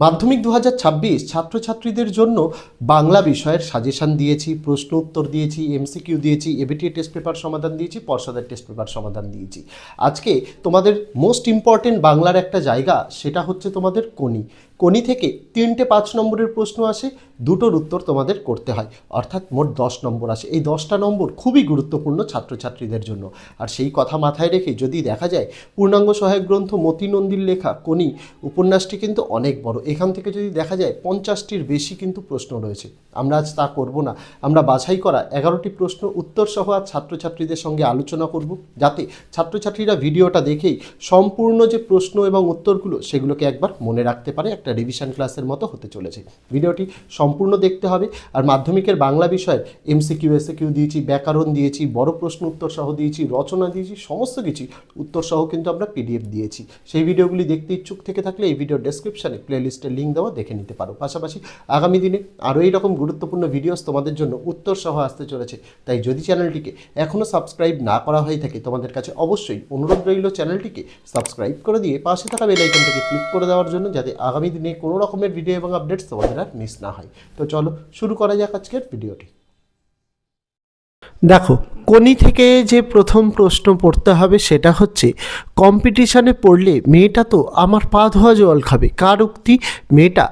মাধ্যমিক দু হাজার ছাব্বিশ ছাত্রছাত্রীদের জন্য বাংলা বিষয়ের সাজেশন দিয়েছি, প্রশ্ন উত্তর দিয়েছি, এমসিকিউ দিয়েছি, এবিটি টেস্ট পেপার সমাধান দিয়েছি, পর্ষদের টেস্ট পেপার সমাধান দিয়েছি। আজকে তোমাদের মোস্ট ইম্পর্টেন্ট বাংলার একটা জায়গা, সেটা হচ্ছে তোমাদের কোনি কোনি থেকে তিনটে পাঁচ নম্বরের প্রশ্ন আসে, দুটোর উত্তর তোমাদের করতে হয়। অর্থাৎ মোট দশ নম্বর আসে। এই দশটা নম্বর খুবই গুরুত্বপূর্ণ ছাত্রছাত্রীদের জন্য। আর সেই কথা মাথায় রেখে যদি দেখা যায়, পূর্ণাঙ্গ সহায়ক গ্রন্থ মতি নন্দীর লেখা কোনি উপন্যাসটি কিন্তু অনেক বড়। এখান থেকে যদি দেখা যায়, পঞ্চাশটির বেশি কিন্তু প্রশ্ন রয়েছে। আমরা আজ তা করব না। আমরা বাছাই করা এগারোটি প্রশ্ন উত্তর সহ আজ ছাত্রছাত্রীদের সঙ্গে আলোচনা করব, যাতে ছাত্রছাত্রীরা ভিডিওটা দেখেই সম্পূর্ণ যে প্রশ্ন এবং উত্তরগুলো, সেগুলোকে একবার মনে রাখতে পারে। একটা রিভিশন ক্লাসের মতো হতে চলেছে। ভিডিওটি সম্পূর্ণ দেখতে হবে আর মাধ্যমিকের বাংলা বিষয়ের এমসিকিউ এসএকিউ দিয়েছি, ব্যাকরণ দিয়েছি, বড় প্রশ্ন উত্তর সহ দিয়েছি, রচনা দিয়েছি, সমস্ত কিছু উত্তর সহ কিন্তু আমরা পিডিএফ দিয়েছি। সেই ভিডিওগুলি দেখতে ইচ্ছুক থেকে থাকলে এই ভিডিও ডেসক্রিপশানে প্লেলিস্টের লিঙ্ক দেওয়া দেখে নিতে পারো। পাশাপাশি আগামী দিনে আরও এইরকম গুরুত্বপূর্ণ ভিডিওস তোমাদের জন্য উত্তর সহ আসতে চলেছে। তাই যদি চ্যানেলটিকে এখনও সাবস্ক্রাইব না করা হয়ে থাকে, তোমাদের কাছে অবশ্যই অনুরোধ রইল চ্যানেলটিকে সাবস্ক্রাইব করে দিয়ে পাশে থাকা বেল আইকনটাকে ক্লিক করে দেওয়ার জন্য, যাতে আগামী দিনে কোনো রকমের ভিডিও এবং আপডেটস তোমাদের আর মিস না হয়। তো চলো শুরু করা যাক আজকের ভিডিওটি দেখো, কোনি থেকে যে প্রথম প্রশ্ন পড়তে হবে সেটা হচ্ছে কম্পিটিশানে পড়লে মেয়েটা তো আমার পা ধোয়া জল খাবে। কার উক্তি? মেয়েটা।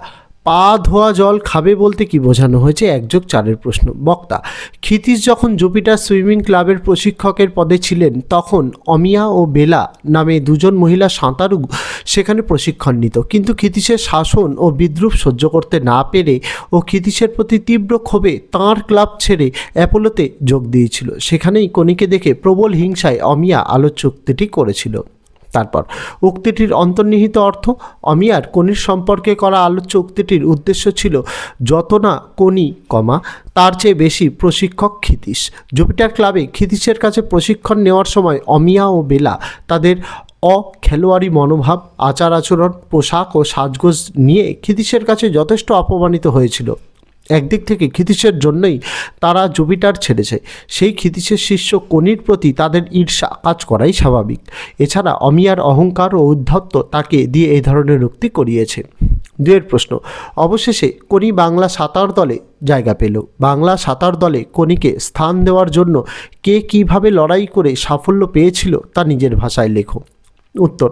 পা ধোয়া জল খাবে বলতে কি বোঝানো হয়েছে? একযোগ চারের প্রশ্ন। বক্তা, ক্ষিতীশ যখন জুপিটার সুইমিং ক্লাবের প্রশিক্ষকের পদে ছিলেন, তখন অমিয়া ও বেলা নামে দুজন মহিলা সাঁতারু সেখানে প্রশিক্ষণ নিত। কিন্তু ক্ষিতীশের শাসন ও বিদ্রুপ সহ্য করতে না পেরে ও ক্ষিতীশের প্রতি তীব্র ক্ষোভে তাঁর ক্লাব ছেড়ে অ্যাপোলোতে যোগ দিয়েছিল। সেখানেই কণিকে দেখে প্রবল হিংসায় অমিয়া আলোচ্য উক্তিটি করেছিল। তারপর, উক্তিটির অন্তর্নিহিত অর্থ অমিয়ার কনির সম্পর্কে করা আলোচ্য উক্তিটির উদ্দেশ্য ছিল যত না কনি, কমা, তার চেয়ে বেশি প্রশিক্ষক ক্ষিতীশ। জুপিটার ক্লাবে ক্ষিতীশের কাছে প্রশিক্ষণ নেওয়ার সময় অমিয়া ও বেলা তাদের অখেলোয়াড়ি মনোভাব আচার আচরণ পোশাক ও সাজগোজ নিয়ে ক্ষিতীশের কাছে যথেষ্ট অপমানিত হয়েছিল। একদিক থেকে ক্ষিতীশের জন্যই তারা জুপিটার ছেড়েছে। সেই ক্ষিতীশের শিষ্য কনির প্রতি তাদের ঈর্ষা কাজ করাই স্বাভাবিক। এছাড়া অমিয়ার অহংকার ও উদ্ধত্ত তাকে দিয়ে এই ধরনের উক্তি করিয়েছে। দুয়ের প্রশ্ন, অবশেষে কনি বাংলা সাঁতার দলে জায়গা পেল। বাংলা সাঁতার দলে কনিকে স্থান দেওয়ার জন্য কে কীভাবে লড়াই করে সাফল্য পেয়েছিল তা নিজের ভাষায় লেখো। উত্তর।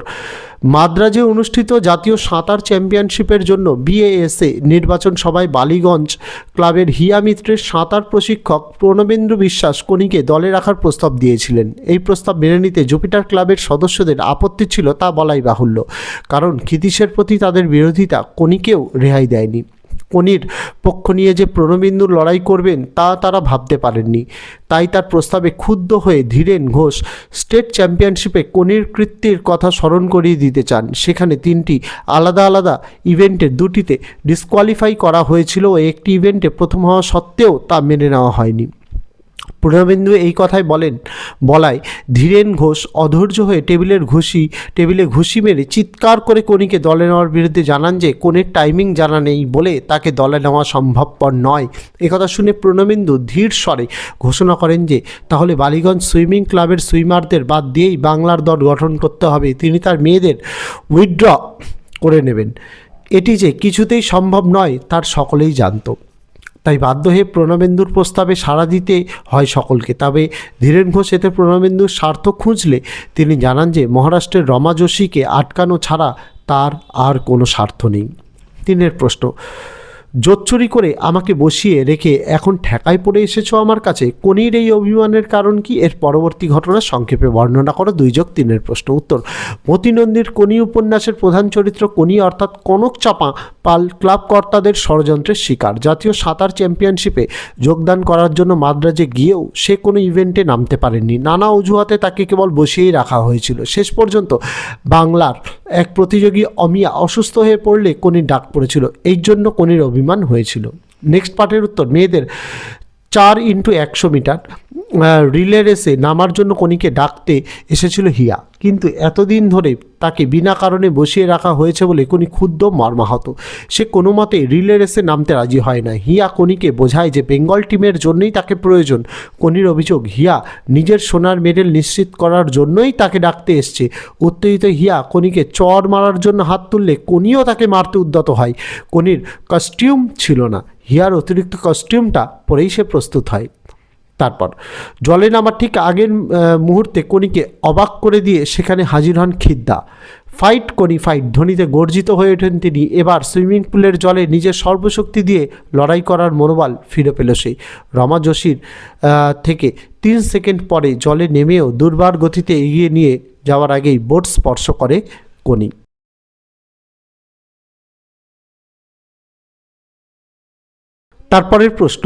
মাদ্রাজে অনুষ্ঠিত জাতীয় সাঁতার চ্যাম্পিয়নশিপের জন্য বিএএসএ নির্বাচন সভায় বালিগঞ্জ ক্লাবের হিয়া মিত্রের সাঁতার প্রশিক্ষক প্রণবেন্দ্র বিশ্বাস কনিকে দলে রাখার প্রস্তাব দিয়েছিলেন। এই প্রস্তাব মেনে নিতে জুপিটার ক্লাবের সদস্যদের আপত্তি ছিল তা বলাই বাহুল্য। কারণ ক্ষিতীশের প্রতি তাদের বিরোধিতা কনিকেও রেহাই দেয়নি। কনির পক্ষ নিয়ে যে প্রণবিন্দুর লড়াই করবেন, তা তারা ভাবতে পারেননি। তাই তার প্রস্তাবে ক্ষুব্ধ হয়ে ধীরেন ঘোষ স্টেট চ্যাম্পিয়নশিপে কনির কৃত্যের কথা স্মরণ করিয়ে দিতে চান। সেখানে তিনটি আলাদা আলাদা ইভেন্টের দুটিতে ডিসকোয়ালিফাই করা হয়েছিল। একটি ইভেন্টে প্রথম হওয়া সত্ত্বেও তা মেনে নেওয়া হয়নি। পূর্ণবিন্দু এই কথাই বলেন, বলায়, ধীরেন ঘোষ অধৈর্য হয়ে টেবিলের ঘুষি, টেবিলে ঘুষি মেরে চিৎকার করে কনিকে দলে নেওয়ার বিরুদ্ধে জানান যে কোনের টাইমিং জানা নেই বলে তাকে দলে নেওয়া সম্ভবপর নয়। একথা শুনে প্রণবিন্দু ধীর স্বরে ঘোষণা করেন যে, তাহলে বালিগঞ্জ সুইমিং ক্লাবের সুইমারদের বাদ দিয়েই বাংলার দল গঠন করতে হবে। তিনি তার মেয়েদের উইথড্র করে নেবেন। এটি যে কিছুতেই সম্ভব নয়, তার সকলেই জানতো। তাই বাধ্য হয়ে প্রণবেন্দুর প্রস্তাবে সাড়া দিতে হয় সকলকে। তবে ধীরেন ঘোষ এতে প্রণবেন্দুর স্বার্থ খুঁজলে তিনি জানান যে, মহারাষ্ট্রের রমা যোশীকে আটকানো ছাড়া তার আর কোনো স্বার্থ নেই। তিনের প্রশ্ন জোচ্চুরি করে আমাকে বসিয়ে রেখে এখন ঠেকায় পড়ে এসেছ আমার কাছে। কনির এই অভিমানের কারণ কি? এর পরবর্তী ঘটনা সংক্ষেপে বর্ণনা করো। দুই যোগ তিনের প্রশ্ন উত্তর। মতিনন্দীর কনি উপন্যাসের প্রধান চরিত্র কনি অর্থাৎ কনক চাপা পাল ক্লাব কর্তাদের ষড়যন্ত্রের শিকার। জাতীয় সাঁতার চ্যাম্পিয়নশিপে যোগদান করার জন্য মাদ্রাজে গিয়েও সে কোনো ইভেন্টে নামতে পারেননি। নানা অজুহাতে তাকে কেবল বসিয়েই রাখা হয়েছিল। শেষ পর্যন্ত বাংলার এক প্রতিযোগী অমিয়া অসুস্থ হয়ে পড়লে কনির ডাক পড়েছিল। এই জন্য কনির অভিমান হয়েছিল। নেক্সট পার্টের উত্তর মেয়েদের চার ইন্টু একশো মিটার রিলে রেসে নামার জন্য কনিকে ডাকতে এসেছিল হিয়া। কিন্তু এতদিন ধরে তাকে বিনা কারণে বসিয়ে রাখা হয়েছে বলে কোনি ক্ষুদ্র মর্মাহত। সে কোনো মতে রিলে রেসে নামতে রাজি হয় না হিয়া কনিকে বোঝায় যে বেঙ্গল টিমের জন্যই তাকে প্রয়োজন। কনির অভিযোগ, হিয়া নিজের সোনার মেডেল নিশ্চিত করার জন্যই তাকে ডাকতে এসছে। উত্তেজিত হিয়া কনিকে চর মারার জন্য হাত তুললে কনিও তাকে মারতে উদ্যত হয়। কনির কস্টিউম ছিল না। হিয়ার অতিরিক্ত কস্টিউমটা পরেই সে প্রস্তুত হয়। তারপর জলে নামার ঠিক আগের মুহূর্তে কনিকে অবাক করে দিয়ে সেখানে হাজির হন খিদ্দা। ফাইট কনি ফাইট, ধোনিতে গর্জিত হয়ে ওঠেন তিনি। এবার সুইমিং পুলের জলে নিজের সর্বশক্তি দিয়ে লড়াই করার মনোবল ফিরে পেল সেই রমা যোশীর থেকে। তিন সেকেন্ড পরে জলে নেমেও দুর্বার গতিতে এগিয়ে নিয়ে যাওয়ার আগেই বোট স্পর্শ করে কনি তারপরের প্রশ্ন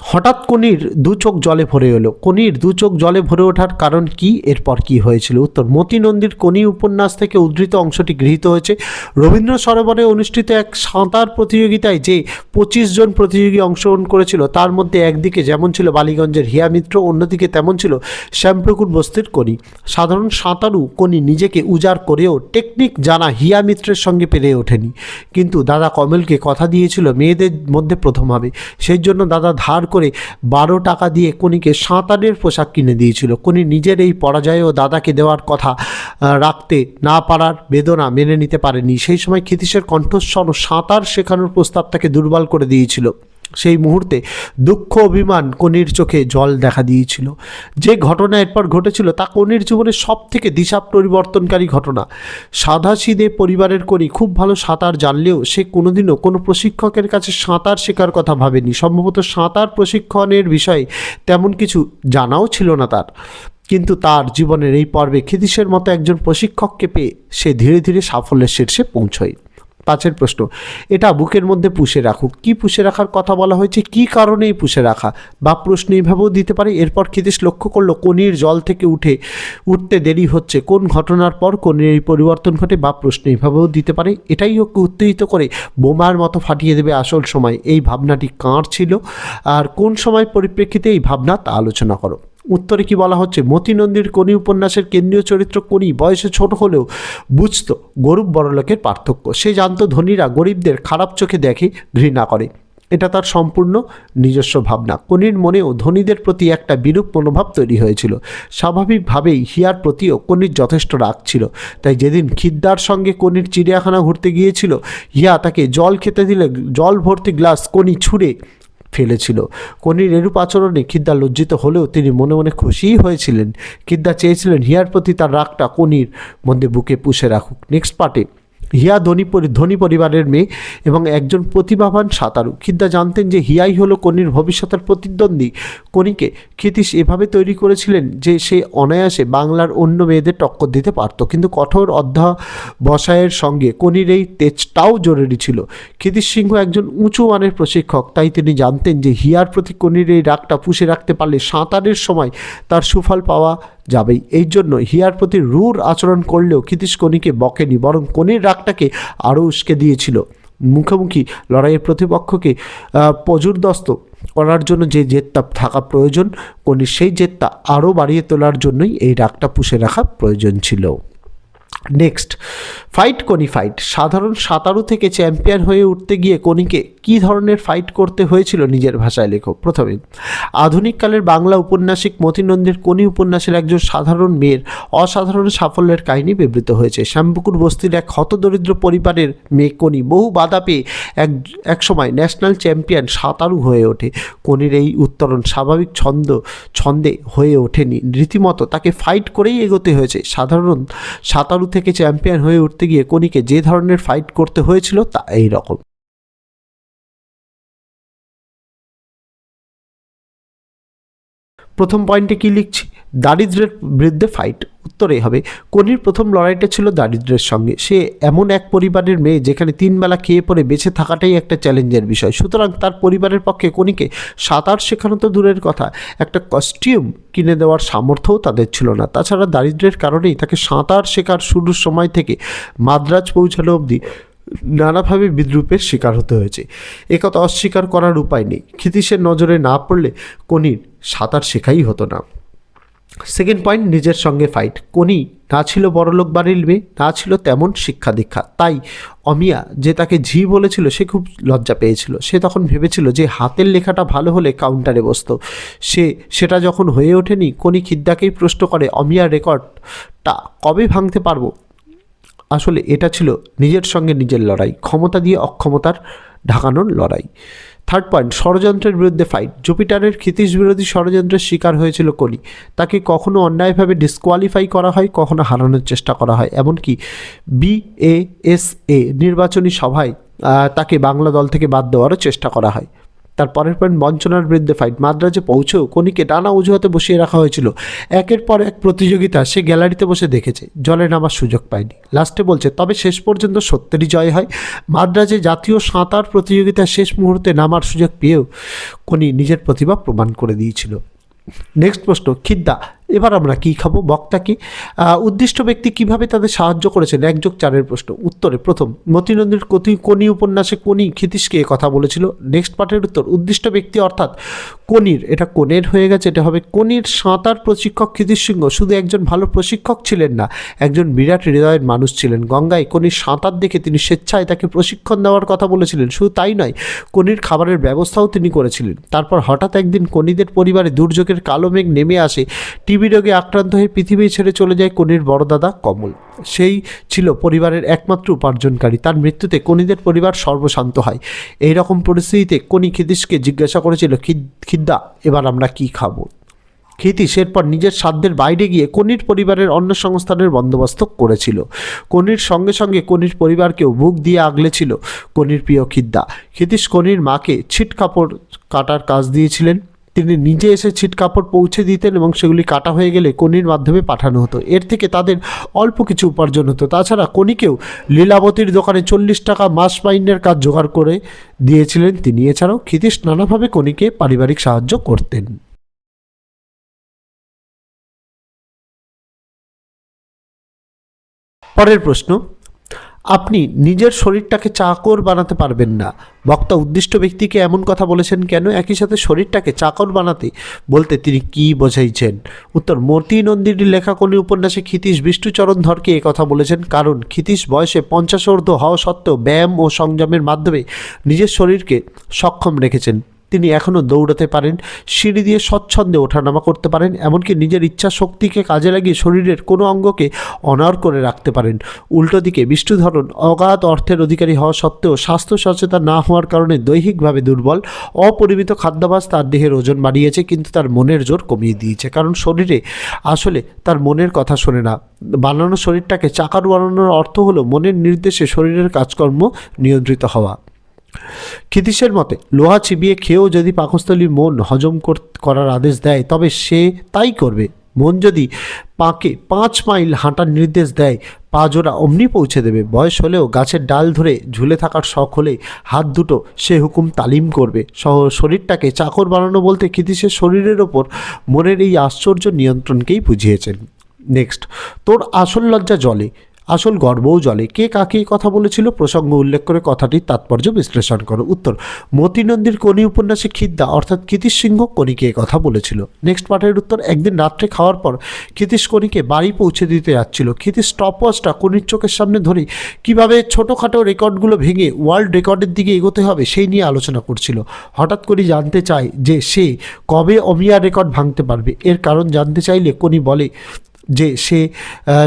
হঠাৎ কনির দু চোখ জলে ভরে এলো। কনির দু চোখ জলে ভরে ওঠার কারণ কি? এরপর কি হয়েছিল? উত্তর মতি নন্দীর কনি উপন্যাস থেকে উদ্ধৃত অংশটি গৃহীত হয়েছে। রবীন্দ্র সরোবরে অনুষ্ঠিত এক সাঁতার প্রতিযোগিতায় যে পঁচিশ জন প্রতিযোগী অংশগ্রহণ করেছিল, তার মধ্যে একদিকে যেমন ছিল বালিগঞ্জের হিয়া মিত্র, অন্যদিকে তেমন ছিল শ্যামপুকুর বস্তির কনি। সাধারণ সাঁতারু কনি নিজেকে উজাড় করেও টেকনিক জানা হিয়া মিত্রের সঙ্গে পেরে ওঠেনি। কিন্তু দাদা কমলকে কথা দিয়েছিল, মেয়েদের মধ্যে প্রথম হবে। সেই জন্য দাদা ধার করে বারো টাকা দিয়ে কনিকে সাঁতারের পোশাক কিনে দিয়েছিল। কনি নিজের এই পরাজয় ও দাদাকে দেওয়ার কথা রাখতে না পারার বেদনা মেনে নিতে পারেনি। সেই সময় ক্ষিতীশের কণ্ঠস্বর সাঁতার শেখানোর প্রস্তাব তাকে দুর্বল করে দিয়েছিল। সেই মুহূর্তে দুঃখ, অভিমান কনির চোখে জল দেখা দিয়েছিল। যে ঘটনা এরপর ঘটেছিল তা কনির জীবনের সব থেকে দিশা পরিবর্তনকারী ঘটনা। সাদাসিদে পরিবারের কনি খুব ভালো সাঁতার জানলেও সে কোনোদিনও কোনো প্রশিক্ষকের কাছে সাঁতার শেখার কথা ভাবেনি। সম্ভবত সাঁতার প্রশিক্ষণের বিষয়ে তেমন কিছু জানাও ছিল না তার। কিন্তু তার জীবনের এই পর্বে খিদিসের মতো একজন প্রশিক্ষককে পেয়ে সে ধীরে ধীরে সাফল্যের শীর্ষে পৌঁছয়। পাঁচের প্রশ্ন, এটা বুকের মধ্যে পুষে রাখুক। কি পুষে রাখার কথা বলা হয়েছে? কি কারণেই পুষে রাখা? বা প্রশ্ন এইভাবেও দিতে পারে, এরপর ক্ষিতীশ লক্ষ্য করল কনির জল থেকে উঠে, উঠতে দেরি হচ্ছে। কোন ঘটনার পর কনির এই পরিবর্তন ঘটে বা প্রশ্ন এইভাবেও দিতে পারে? এটাই ওকে উত্তেজিত করে, বোমার মতো ফাটিয়ে দেবে আসল সময়। এই ভাবনাটি কার ছিল? আর কোন সময় পরিপ্রেক্ষিতে এই ভাবনা তা আলোচনা করো। উত্তরে কি বলা হচ্ছে? মতি নন্দীর কনি উপন্যাসের কেন্দ্রীয় চরিত্র কনি বয়সে ছোট হলেও বুঝত গরিব বড়লোকের পার্থক্য। সে জানতো ধনীরা গরিবদের খারাপ চোখে দেখে ঘৃণা করে। এটা তার সম্পূর্ণ নিজস্ব ভাবনা। কনির মনেও ধনীদের প্রতি একটা বিরূপ মনোভাব তৈরি হয়েছিল। স্বাভাবিকভাবেই হিয়ার প্রতিও কনির যথেষ্ট রাগ ছিল। তাই যেদিন খিদ্দার সঙ্গে কনির চিড়িয়াখানা ঘুরতে গিয়েছিল, হিয়া তাকে জল খেতে দিলে জল ভর্তি গ্লাস কনি ছুঁড়ে ফেলেছিল। কনির এরূপ আচরণে কিদ্দা লজ্জিত হলেও তিনি মনে মনে খুশিই হয়েছিলেন। কিদ্দা চেয়েছিলেন হিয়ার প্রতি তার রাগটা কনির মধ্যে বুকে পুষে রাখুক। নেক্সট পার্টে হিয়া ধনী ধনী পরিবারের মেয়ে এবং একজন প্রতিভাবান সাঁতারু। খিদ্দা জানতেন যে হিয়াই হলো কনির ভবিষ্যতের প্রতিদ্বন্দ্বী। কনিকে ক্ষিতীশ এভাবে তৈরি করেছিলেন যে সে অনায়াসে বাংলার অন্য মেয়েদের টক্কর দিতে পারত। কিন্তু কঠোর অধ্যাবসায়ের সঙ্গে কনির এই তেজটাও জরুরি ছিল। ক্ষিতীশ সিংহ একজন উঁচু মানের প্রশিক্ষক, তাই তিনি জানতেন যে হিয়ার প্রতি কনির এই রাগটা পুষে রাখতে পারলে সাঁতারের সময় তার সুফল পাওয়া যাবেই। এই জন্য হিয়ার প্রতি রূঢ় আচরণ করলেও ক্ষিতীশ কনিকে বকেনি, বরং কনির রাগটাকে আরও উস্কে দিয়েছিল। মুখোমুখি লড়াইয়ের প্রতিপক্ষকে পজুরদস্ত করার জন্য যে জেদটা থাকা প্রয়োজন কনির সেই জেদটা আরও বাড়িয়ে তোলার জন্যই এই রাগটা পুষে রাখা প্রয়োজন ছিল। নেক্সট ফাইট কনি ফাইট সাধারণ সাঁতারু থেকে চ্যাম্পিয়ন হয়ে উঠতে গিয়ে কনিকে কী ধরনের ফাইট করতে হয়েছিল নিজের ভাষায় লেখো। প্রথমে আধুনিককালের বাংলা উপন্যাসিক মতিনন্দের কনি উপন্যাসের একজন সাধারণ মেয়ের অসাধারণ সাফল্যের কাহিনী বিবৃত হয়েছে। শ্যামপুকুর বস্তির এক হতদরিদ্র পরিবারের মেয়ে কনি বহু বাধা পেয়ে এক এক সময় ন্যাশনাল চ্যাম্পিয়ন সাঁতারু হয়ে ওঠে। কনির এই উত্তরণ স্বাভাবিক ছন্দ, ছন্দে হয়ে ওঠেনি। রীতিমতো তাকে ফাইট করেই এগোতে হয়েছে। সাধারণ সাঁতারু থেকে চ্যাম্পিয়ন হয়ে উঠতে গিয়ে কোনিকে যে ধরনের ফাইট করতে হয়েছিল তা এই রকম। প্রথম পয়েন্টে কি লিখছি? দারিদ্রের বিরুদ্ধে ফাইট উত্তরে হবে কনির প্রথম লড়াইটা ছিল দারিদ্রের সঙ্গে। সে এমন এক পরিবারের মেয়ে যেখানে তিনবেলা খেয়ে পরে বেঁচে থাকাটাই একটা চ্যালেঞ্জের বিষয়। সুতরাং তার পরিবারের পক্ষে কনিকে সাঁতার শেখানো তো দূরের কথা, একটা কস্টিউম কিনে দেওয়ার সামর্থ্যও তাদের ছিল না। তাছাড়া দারিদ্রের কারণেই তাকে সাঁতার শেখার শুরুর সময় থেকে মাদ্রাজ পৌঁছানো অবধি নানাভাবে বিদ্রুপের শিকার হতে হয়েছে। একথা অস্বীকার করার উপায় নেই। ক্ষিতীশের নজরে না পড়লে কনির সাঁতার শেখাই হতো না। সেকেন্ড পয়েন্ট নিজের সঙ্গে ফাইট কোনি, না ছিল বড়লোক বাড়ির মেয়ে, না ছিল তেমন শিক্ষা দীক্ষা। তাই অমিয়া যে তাকে ঝি বলেছিল, সে খুব লজ্জা পেয়েছিল। সে তখন ভেবেছিল যে হাতের লেখাটা ভালো হলে কাউন্টারে বসতো। সে সেটা যখন হয়ে ওঠেনি, কোনি খিদ্দাকেই প্রশ্ন করে অমিয়ার রেকর্ডটা কবে ভাঙতে পারব? আসলে এটা ছিল নিজের সঙ্গে নিজের লড়াই, ক্ষমতা দিয়ে অক্ষমতার ঢাকানোর লড়াই। থার্ড পয়েন্ট ষড়যন্ত্রের বিরুদ্ধে ফাইট জুপিটারের ক্ষিতিশ বিরোধী ষড়যন্ত্রের শিকার হয়েছিল কলি। তাকে কখনো অন্যায়ভাবে ডিসকোয়ালিফাই করা হয়, কখনো হারানোর চেষ্টা করা হয়। এমনকি বিএএসএ নির্বাচনী সভায় তাকে বাংলা দল থেকে বাদ দেওয়ারও চেষ্টা করা হয়। তার পরের পয়েন্ট বঞ্চনার বিরুদ্ধে ফাইট মাদ্রাজে পৌঁছেও কনিকে ডানা অজুহাতে বসিয়ে রাখা হয়েছিল। একের পর এক প্রতিযোগিতা সে গ্যালারিতে বসে দেখেছে। জলে নামার সুযোগ পায়নি। লাস্টে বলছে, তবে শেষ পর্যন্ত সত্যেরই জয় হয়। মাদ্রাজে জাতীয় সাঁতার প্রতিযোগিতার শেষ মুহূর্তে নামার সুযোগ পেয়েও কনি নিজের প্রতিভা প্রমাণ করে দিয়েছিল। নেক্সট প্রশ্ন, খিদ্দা। এবার আমরা কি খাব, বক্তা কি? উদ্দিষ্ট ব্যক্তি কীভাবে তাদের সাহায্য করেছেন? একযোগ চারের প্রশ্ন। উত্তরে প্রথম মতিনন্দীর কতি কোনি উপন্যাসে কোনি ক্ষিতীশকে কথা বলেছিল। নেক্সট পার্টের উত্তর, উদ্দিষ্ট ব্যক্তি অর্থাৎ কনির এটা কোনের হয়ে গেছে, এটা হবে কনির সাঁতার প্রশিক্ষক ক্ষিতীশ সিংহ। শুধু একজন ভালো প্রশিক্ষক ছিলেন না, একজন বিরাট হৃদয়ের মানুষ ছিলেন। গঙ্গায় কনির সাঁতার দেখে তিনি স্বেচ্ছায় তাকে প্রশিক্ষণ দেওয়ার কথা বলেছিলেন। শুধু তাই নয় কনির খাবারের ব্যবস্থাও তিনি করেছিলেন। তারপর হঠাৎ একদিন কনিদের পরিবারে দুর্যোগের কালো মেঘ নেমে আসে। টিবি রোগে আক্রান্ত হয়ে পৃথিবী ছেড়ে চলে যায় কনির বড় দাদা কমল। সেই ছিল পরিবারের একমাত্র উপার্জনকারী। তার মৃত্যুতে কনিদের পরিবার সর্বশান্ত হয়। এই রকম পরিস্থিতিতে কনি খিদিশকে জিজ্ঞাসা করেছিল "খিদ- খিদ্দা, এবার আমরা কি খাব? ক্ষিতীশ এরপর নিজের সাধ্যের বাইরে গিয়ে কনির পরিবারের অন্য সংস্থানের বন্দোবস্ত করেছিল। কনির সঙ্গে সঙ্গে কনির পরিবারকেও বুক দিয়ে আগলেছিল কনির প্রিয় খিদ্দা। ক্ষিতীশ কনির মাকে ছিট কাপড় কাটার কাজ দিয়েছিলেন। তিনি নিজে এসে ছিট কাপড় পৌঁছে দিতেন এবং সেগুলি কাটা হয়ে গেলে কনির মাধ্যমে পাঠানো হতো। এর থেকে তাদের অল্প কিছু উপার্জন হতো। তাছাড়া কনিকেও লীলাবতীর দোকানে চল্লিশ টাকা মাস মাইনের কাজ জোগাড় করে দিয়েছিলেন তিনি। এছাড়াও ক্ষিতীশ নানাভাবে কনিকে পারিবারিক সাহায্য করতেন। পরের প্রশ্ন আপনি নিজের শরীরটাকে চাকর বানাতে পারবেন না। বক্তা উদ্দিষ্ট ব্যক্তিকে এমন কথা বলেছেন, কেন একই সাথে শরীরটাকে চাকর বানাতে? বলতে তিনি কি বোঝাইছেন? উত্তর, মতি নন্দিনীর লেখা কোন উপন্যাসে ক্ষিতীশ বিষ্ণুচরণ ধরকে কথা বলেছেন, কারণ ক্ষিতীশ বয়সে পঞ্চাশোর্ধ হওয়া সত্ত্বেও ব্যায়াম ও সংযমের মাধ্যমে নিজের শরীরকে সক্ষম রেখেছেন। তিনি এখনও দৌড়াতে পারেন, সিঁড়ি দিয়ে স্বচ্ছন্দে ওঠানামা করতে পারেন, এমনকি নিজের ইচ্ছা শক্তিকে কাজে লাগিয়ে শরীরের কোনো অঙ্গকে অনার করে রাখতে পারেন। উল্টো দিকে, বিষ্ণুধরন অগাধ অর্থের অধিকারী হওয়া সত্ত্বেও স্বাস্থ্য সচেতন না হওয়ার কারণে দৈহিকভাবে দুর্বল, অপরিমিত খাদ্যাভাস তার দেহের ওজন বাড়িয়েছে, কিন্তু তার মনের জোর কমিয়ে দিয়েছে। কারণ শরীরে আসলে তার মনের কথা শোনে না। বানানো শরীরটাকে চাকার বানানোর অর্থ হলো মনের নির্দেশে শরীরের কাজকর্ম নিয়ন্ত্রিত হওয়া। ক্ষিতীশের মতে, লোহা চিবিয়ে খেয়েও যদি পাকস্থলী মন হজম করার আদেশ দেয়, তবে সে তাই করবে। মন যদি পাকে পাঁচ মাইল হাঁটার নির্দেশ দেয়, পা জোড়া অমনি পৌঁছে দেবে। বয়স হলেও গাছের ডাল ধরে ঝুলে থাকার শখ হলে হাত দুটো সে হুকুম তালিম করবে। সহ, শরীরটাকে চাকর বানানো বলতে ক্ষিতীশের শরীরের ওপর মনের এই আশ্চর্য নিয়ন্ত্রণকেই বুঝিয়েছেন। নেক্সট, তোর আসল লজ্জা জলে। আসল গর্বও জলে। কে কাকে কথা বলেছিল? প্রসঙ্গ উল্লেখ করে কথাটির তাৎপর্য বিশ্লেষণ করো। উত্তর, মতিনন্দীর কনি উপন্যাসে খিদ্দা, অর্থাৎ ক্ষিতীশ সিংহ কনিকে কথা বলেছিল। নেক্সট পার্টের উত্তর, একদিন রাত্রে খাওয়ার পর ক্ষিতীশ কনিকে বাড়ি পৌঁছে দিতে যাচ্ছিল। ক্ষিতীশ স্টপ ওয়াচটা কনির চোখের সামনে ধরে কীভাবে ছোটোখাটো রেকর্ডগুলো ভেঙে ওয়ার্ল্ড রেকর্ডের দিকে এগোতে হবে সেই নিয়ে আলোচনা করছিল। হঠাৎ করে জানতে চায় যে সে কবে অমিয়া রেকর্ড ভাঙতে পারবে। এর কারণ জানতে চাইলে কনি বলে যে সে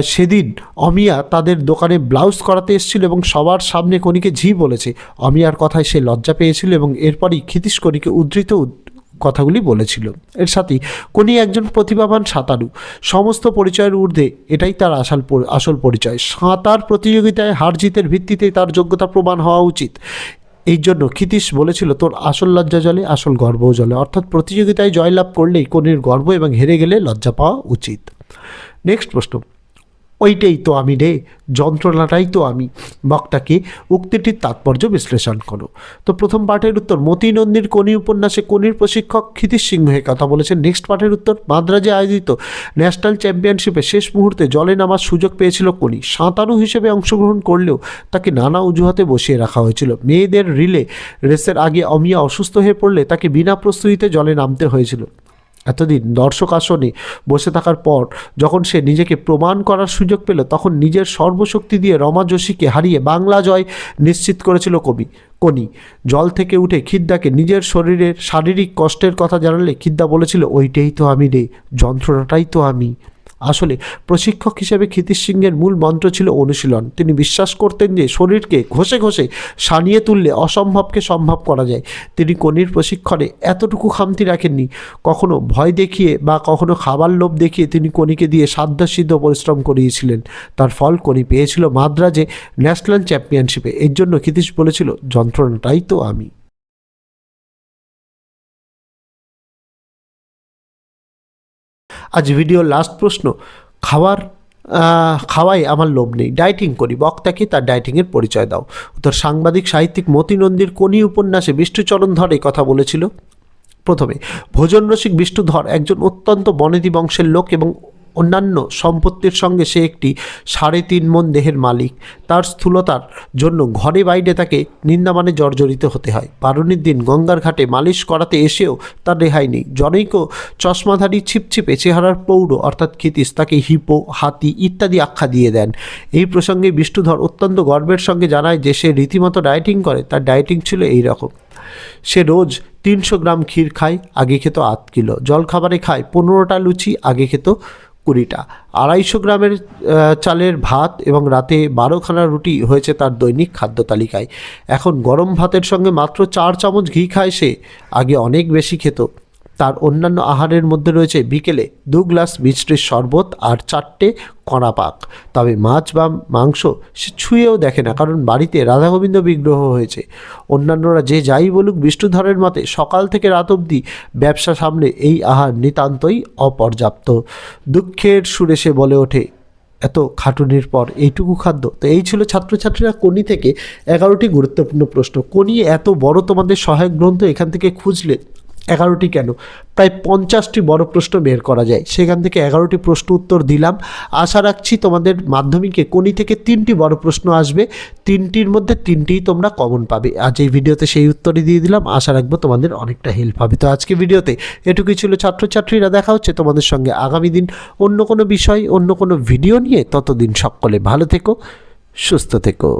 সেদিন অমিয়া তাদের দোকানে ব্লাউজ করাতে এসেছিল এবং সবার সামনে কনিকে ঝি বলেছে। অমিয়ার কথায় সে লজ্জা পেয়েছিল এবং এরপরই ক্ষিতীশ কনিকে উদ্ধৃত কথাগুলি বলেছিল। এর সাথেই কোনি একজন প্রতিভাবান সাঁতারু। সমস্ত পরিচয়ের ঊর্ধ্বে এটাই তার আসল আসল পরিচয়। সাঁতার প্রতিযোগিতায় হার জিতের ভিত্তিতেই তার যোগ্যতা প্রমাণ হওয়া উচিত। এই জন্য ক্ষিতীশ বলেছিল, তোর আসল লজ্জা জলে, আসল গর্বও জলে। অর্থাৎ প্রতিযোগিতায় জয়লাভ করলেই কনির গর্ব এবং হেরে গেলে লজ্জা পাওয়া উচিত। নেক্সট প্রশ্ন। ওইটাই তো আমি রে, যন্ত্রণাটাই তো আমি। বক্তাকে উক্তিটির তাৎপর্য বিশ্লেষণ করো। তো প্রথম পাঠের উত্তর মতি নন্দীর কনি উপন্যাসে কনির প্রশিক্ষক ক্ষিতিশ সিংহের কথা বলেছেন। নেক্সট পাঠের উত্তর, মাদ্রাজে আয়োজিত ন্যাশনাল চ্যাম্পিয়নশিপে শেষ মুহূর্তে জলে নামার সুযোগ পেয়েছিল কনি সাঁতারু হিসেবে অংশগ্রহণ করলেও তাকে নানা অজুহাতে বসিয়ে রাখা হয়েছিল। মেয়েদের রিলে রেসের আগে অমিয়া অসুস্থ হয়ে পড়লে তাকে বিনা প্রস্তুতিতে জলে নামতে হয়েছিল। এতদিন দর্শক আসনে বসে থাকার পর যখন সে নিজেকে প্রমাণ করার সুযোগ পেল, তখন নিজের সর্বশক্তি দিয়ে রমা যোশীকে হারিয়ে বাংলা জয় নিশ্চিত করেছিল কবি, কনি। জল থেকে উঠে খিদ্দাকে নিজের শরীরের শারীরিক কষ্টের কথা জানালে খিদ্দা বলেছিল, ওইটাই তো আমি রে, যন্ত্রণাটাই তো আমি। আসলে প্রশিক্ষক হিসেবে ক্ষিতিশ সিংহের মূল মন্ত্র ছিল অনুশীলন। তিনি বিশ্বাস করতেন যে শরীরকে ঘষে ঘষে সানিয়ে তুললে অসম্ভবকে সম্ভব করা যায়। তিনি কনির প্রশিক্ষণে এতটুকু খামতি রাখেননি। কখনো ভয় দেখিয়ে বা কখনো খাবার লোভ দেখিয়ে তিনি কনিকে দিয়ে সাধ্যসিদ্ধ পরিশ্রম করিয়েছিলেন। তার ফল কনি পেয়েছিল মাদ্রাজে ন্যাশনাল চ্যাম্পিয়নশিপে। এর জন্য ক্ষিতিশ বলেছিল, যন্ত্রণাটাই তো আমি। আজ ভিডিও লাস্ট প্রশ্ন, খাওয়ার খাওয়াই আমার লোভ নেই ডায়েটিং করি। বক্তাকে তার ডায়েটিংয়ের পরিচয় দাও। উত্তর, সাংবাদিক, সাহিত্যিক মতি নন্দীর কোনি উপন্যাসে বিষ্ণুচরণ ধর এই কথা বলেছিল। প্রথমে, ভোজন রসিক বিষ্ণুধর একজন অত্যন্ত বনেদি বংশের লোক এবং অন্যান্য সম্পত্তির সঙ্গে সে একটি সাড়ে তিন মন দেহের মালিক। তার স্থূলতার জন্য ঘরে বাইরে তাকে নিন্দামানে জর্জরিত হতে হয়। বারুণীর দিন গঙ্গার ঘাটে মালিশ করাতে এসেও তার রেহাই নেই। জনৈক চশমাধারী ছিপছিপে চেহারার পৌর, অর্থাৎ ক্ষিতিস তাকে হিপো, হাতি ইত্যাদি আখ্যা দিয়ে দেন। এই প্রসঙ্গে বিষ্ণুধর অত্যন্ত গর্বের সঙ্গে জানায় যে সে রীতিমতো ডায়েটিং করে, তার ডায়েটিং ছিল এই রকম সে রোজ তিনশো গ্রাম ক্ষীর খায়, আগে খেত আধ কিলো। জলখাবারে খায় পনেরোটা লুচি, আগে খেত কুড়িটা। আড়াইশো গ্রামের চালের ভাত এবং রাতে বারোখানা রুটি হয়েছে তার দৈনিক খাদ্য তালিকায়। এখন গরম ভাতের সঙ্গে মাত্র চার চামচ ঘি খায় সে। আগে অনেক বেশি খেত। তার অন্যান্য আহারের মধ্যে রয়েছে বিকেলে দু গ্লাস মিষ্টির শরবত আর চারটে কণা পাক। তবে মাছ বা মাংস সে ছুঁয়েও দেখে না, কারণ বাড়িতে রাধাগোবিন্দ বিগ্রহ হয়েছে। অন্যান্যরা যে যাই বলুক, বিষ্ণুধরের মতে সকাল থেকে রাত অবধি ব্যবসা সামনে এই আহার নিতান্তই অপর্যাপ্ত। দুঃখের সুরে সে বলে ওঠে, এত খাটুনির পর এইটুকু খাদ্য? তো এই ছিল ছাত্রছাত্রীরা কোনি থেকে এগারোটি গুরুত্বপূর্ণ প্রশ্ন। কোনি এত বড় তোমাদের সহায়ক গ্রন্থ, এখান থেকে খুঁজলে এগারোটি কেন? প্রায় পঞ্চাশটি বড় প্রশ্ন বের করা যায়। সেখান থেকে এগারোটি প্রশ্ন উত্তর দিলাম। আশা রাখছি তোমাদের মাধ্যমিকে কোনি থেকে তিনটি বড় প্রশ্ন আসবে। তিনটির মধ্যে তিনটিই তোমরা কমন পাবে। আজ এই ভিডিওতে সেই উত্তরই দিয়ে দিলাম। আশা রাখব তোমাদের অনেকটা হেল্প হবে। তো আজকে ভিডিওতে এটুকুই ছিল ছাত্রছাত্রীরা। দেখা হচ্ছে তোমাদের সঙ্গে আগামী দিন অন্য কোনো বিষয়, অন্য কোনো ভিডিও নিয়ে। ততদিন সকলে ভালো থেকো, সুস্থ থেকো।